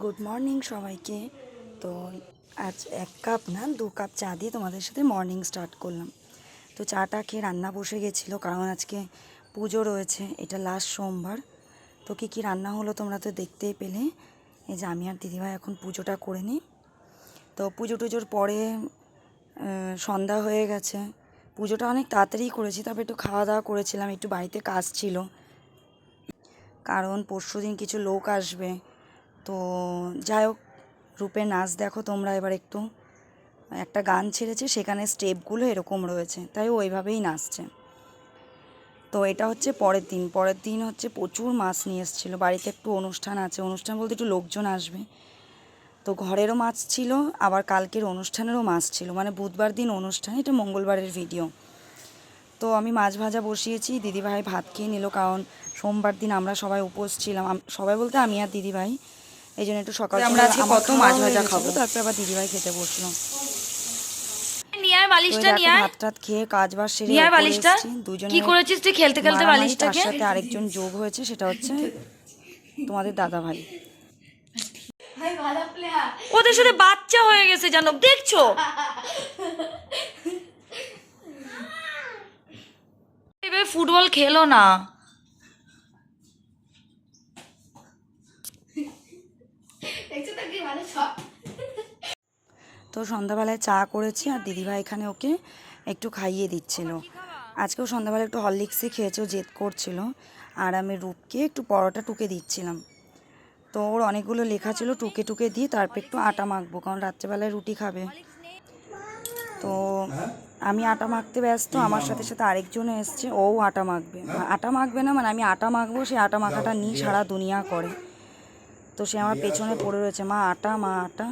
Good morning সবাইকে। তো আজ এক কাপ না, দু কাপ চা দিয়ে তোমাদের সাথে মর্নিং স্টার্ট করলাম। তো চাটা খেয়ে রান্না বসে গেছিল, কারণ আজকে পুজো রয়েছে, এটা লাস্ট সোমবার। তো কী কী রান্না হলো তোমরা তো দেখতেই পেলে। এই যে আমি আর দিদিভাই এখন পুজোটা করে নিই। তো পুজো টুজোর পরে সন্ধ্যা হয়ে গেছে। পুজোটা অনেক তাড়াতাড়ি করেছি তারপর একটু খাওয়া দাওয়া করেছিলাম, একটু বাড়িতে কাজ ছিল। কারণ পরশু দিন কিছু লোক আসবে যাই হোক, রূপের নাচ দেখো তোমরা এবার একটু। একটা গান ছেড়েছে, সেখানে স্টেপগুলো এরকম রয়েছে, তাই ওইভাবেই নাচছে। তো এটা হচ্ছে পরের দিন। পরের দিন হচ্ছে প্রচুর মাছ নিয়ে এসেছিল। বাড়িতে একটু অনুষ্ঠান আছে। অনুষ্ঠান বলতে একটু লোকজন আসবে। তো ঘরেরও মাছ ছিল, আবার কালকের অনুষ্ঠানেরও মাছ ছিল। মানে বুধবার দিন অনুষ্ঠান, এটা মঙ্গলবারের ভিডিও। তো আমি মাছ ভাজা বসিয়েছি, দিদিভাই ভাত খেয়ে নিল, কারণ সোমবার দিন আমরা সবাই উপোস ছিলাম। সবাই বলতে আমি আর দিদিভাই। এই জন্য একটু সকাল আমরা আজকে কত মাছ ভাজা খাব? তারপরে আবার দিদিভাই খেতে বসল। বালিশটা দেখো ভাত টাত খেয়ে কাজ বাজ সেরে বালিশটা। দুজনে কি করেছিস তুই? খেলতে খেলতে মারামারি, বালিশটাকে? তার সাথে আরেকজন যোগ হয়েছে সেটা হচ্ছে তোমাদের দাদা ভাই ওদের সাথে বাচ্চা হয়ে গেছে জানো দেখছ? এবার ফুটবল খেলো না। তো সন্ধ্যাবেলায় চা করেছি আর দিদিভাই এখানে ওকে একটু খাইয়ে দিচ্ছিল। আজকেও সন্ধ্যাবেলা একটু হরলিক্সই খেয়েছে ও জেদ করছিল। আর আমি রূপকে একটু পরোটা টুকে দিচ্ছিলাম। তো ওর অনেকগুলো লেখা ছিল টুকে টুকে দিয়ে তারপর একটু আটা মাখবো কারণ রাত্রেবেলায় রুটি খাবে। তো আমি আটা মাখতে ব্যস্ত আমার সাথে সাথে আরেকজনও এসছে ও আটা মাখবে। আটা মাখবে না মানে আমি আটা মাখবো সে আটা মাখাটা নিয়ে সারা দুনিয়া করে। তো সে আমার পেছনে পড়ে রয়েছে। মা আটা মা আটা।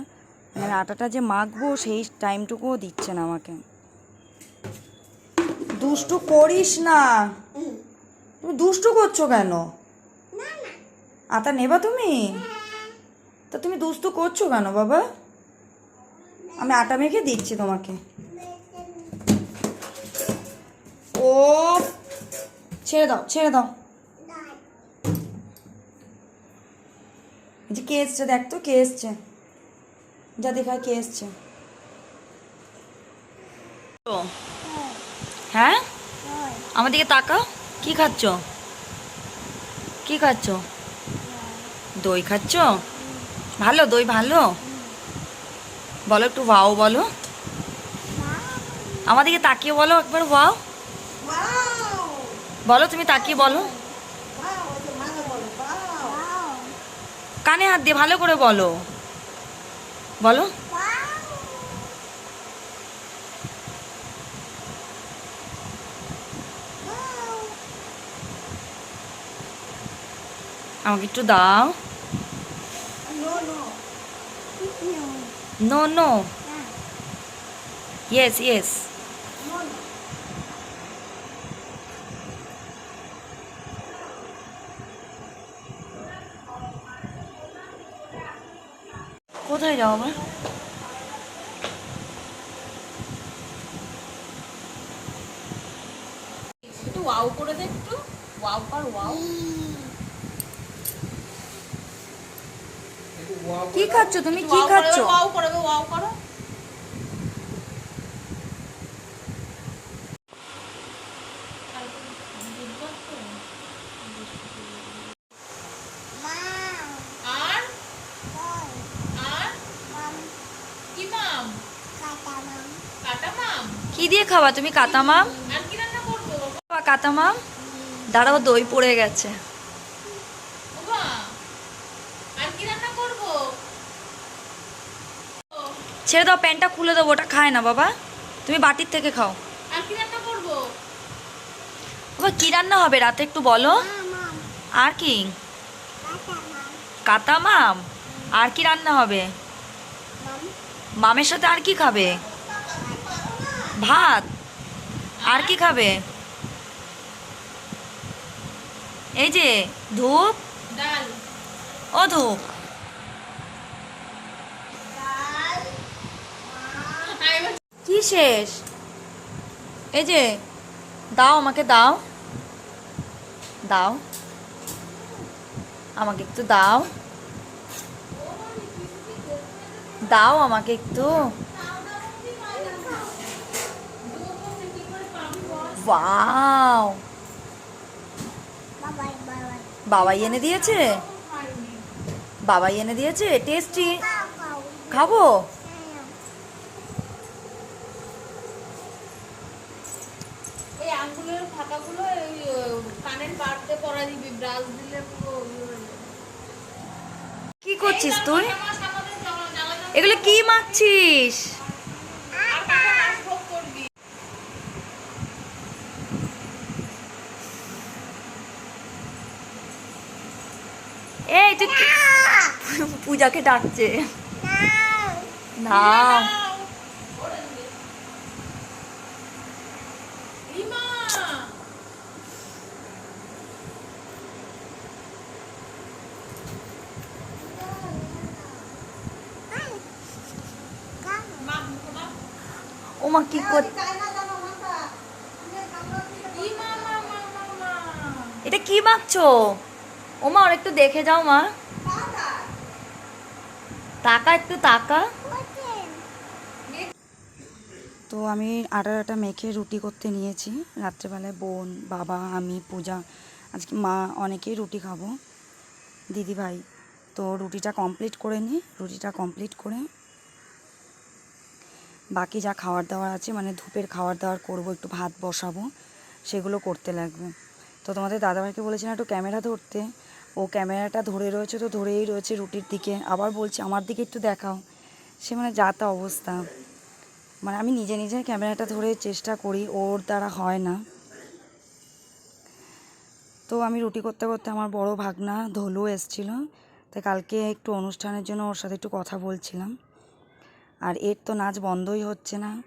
মানে আটাটা যে মাখবো সেই টাইমটুকুও দিচ্ছে না আমাকে। দুষ্টু করিস না। তুমি দুষ্টু করছ কেন? আটা নেবা তুমি? তা তুমি দুষ্টু করছ কেন বাবা? আমি আটা মেখে দিচ্ছি তোমাকে। ও ছেড়ে দাও ছেড়ে দাও এই যে কে এসছে দেখ তো কে এসছে? যা দেখায় কে এসছে। হ্যাঁ? আমার দিকে তাকাও। কি খাচ্ছ? কি খাচ্ছ? দই খাচ্ছ? ভালো দই ভালো? বলো একটু ওয়াও বলো। আমাদেরকে তাকিয়ে বলো একবার ওয়াও। বলো তুমি তাকিয়ে বলো। কানে হাত দিয়ে ভালো করে বলো। বলো। আমাকে একটু দাও। নো নো ইয়েস ইয়েস কোথায় যাও আবার? একটু ওয়াও করে দে একটু। ওয়াও কর ওয়াও। কি খাচ্ছ তুমি? কি খাচ্ছ? ওয়াও করবে ওয়াও করো আর আর কি মাম কাটা মাম কি দিয়ে খাওয়া তুমি কাতা মাম? আর কি রান্না করব বাবা, কাতা মাম? দাঁড়াও দই পড়ে গেছে। বাবা আর কি রান্না করব? ছেড়ে দাও প্যান্টটা খুলে দেবো ওটা খায় না বাবা। তুমি বাটির থেকে খাও। আর কি রান্না বাবা কি রান্না হবে? রাতে একটু বলো। আর কি? কাতা মাম। আর কি রান্না হবে? মামের সাথে আর কি খাবে? ভাত। আর কি খাবে? এই যে ধূপ। ও ধূপ। কি শেষ? এই যে দাও আমাকে দাও। দাও। আমাকে একটু দাও। দাও আমাকে একটু। ওয়াও বাবাই এনে দিয়েছে? বাবাই এনে দিয়েছে? টেস্টি খাব? ফাঁকাগুলো কানের পাড়তে পরা দিবি ব্রাশ দিলে পুরো যাবে। কি করছিস তুই? এগুলো কি মাখছিস আর কখন আসভোগ করবি? এই তুই পূজাকে ডাকছে না দাও। ওরে দিবি। রিমা! মা, মুখে দাও। ও মা কি কর। এটা কি মাখছো ও মা আর একটু দেখে যাও মা। তাকা, একটু তাকা। তো আমি আটা আটা মেখে রুটি করতে নিয়েছি। রাত্রেবেলায় বোন, বাবা, আমি, পূজা, আজকে মা, অনেকেই রুটি খাব। দিদি ভাই, তো রুটিটা কমপ্লিট করে নিই রুটিটা কমপ্লিট করে বাকি যা খাবার দাবার আছে মানে ধূপের খাবার দাবার করব, একটু ভাত বসাবো, সেগুলো করতে লাগবে। তো তোমাদের দাদাভাইকে বলেছিলাম একটু ক্যামেরা ধরতে। ও ক্যামেরাটা ধরে রয়েছে, তো ধরেই রয়েছে রুটির দিকে। আবার বলছে, আমার দিকে একটু দেখাও। সে মানে যা তা অবস্থা। মানে আমি নিজে নিজে ক্যামেরাটা ধরে চেষ্টা করি, ওর দ্বারা হয় না। তো আমি রুটি করতে করতে আমার বড় ভাগনা ধলু এসছিল। তাই কালকে একটু অনুষ্ঠানের জন্য ওর সাথে একটু কথা বলছিলাম। আর এর তো নাচ বন্ধই হচ্ছে না।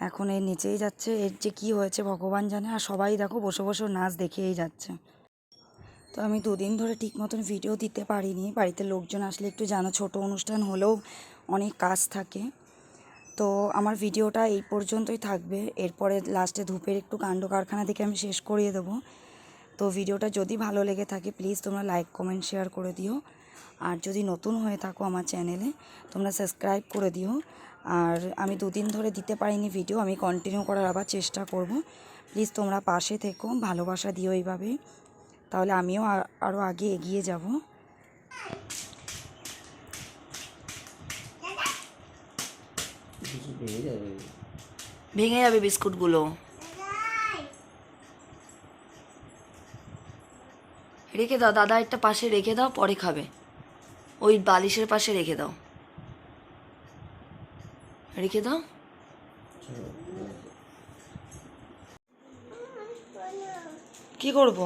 এখন এর নিচেই যাচ্ছে, এর যে কি হয়েছে ভগবান জানে, আর সবাই দেখো বসে বসে নাচ দেখেই যাচ্ছে। তো আমি দুদিন ধরে ঠিক মতন ভিডিও দিতে পারিনি, বাড়িতে লোকজন আসলে একটু জানো, ছোট অনুষ্ঠান হলেও অনেক কাজ থাকে। তো আমার ভিডিওটা এই পর্যন্তই থাকবে, এরপরে লাস্টে ধূপের একটু কাণ্ড কারখানা থেকে আমি শেষ করিয়ে দেবো। তো ভিডিওটা যদি ভালো লেগে থাকে প্লিজ তোমরা লাইক কমেন্ট শেয়ার করে দিও। আর যদি নতুন হয়ে থাকো আমার চ্যানেলে তোমরা সাবস্ক্রাইব করে দিও। আর আমি দুদিন ধরে দিতে পারিনি ভিডিও আমি কন্টিনিউ করার আবার চেষ্টা করব। প্লিজ তোমরা পাশে থেকো ভালোবাসা দিও এইভাবে। তাহলে আমিও আরও আগে এগিয়ে যাব। ভেঙে যাবে বিস্কুটগুলো। রেখে দাও দাদা একটা পাশে রেখে দাও পরে খাবে। ওই বালিশের পাশে রেখে দাও। রেখে দাও কি করব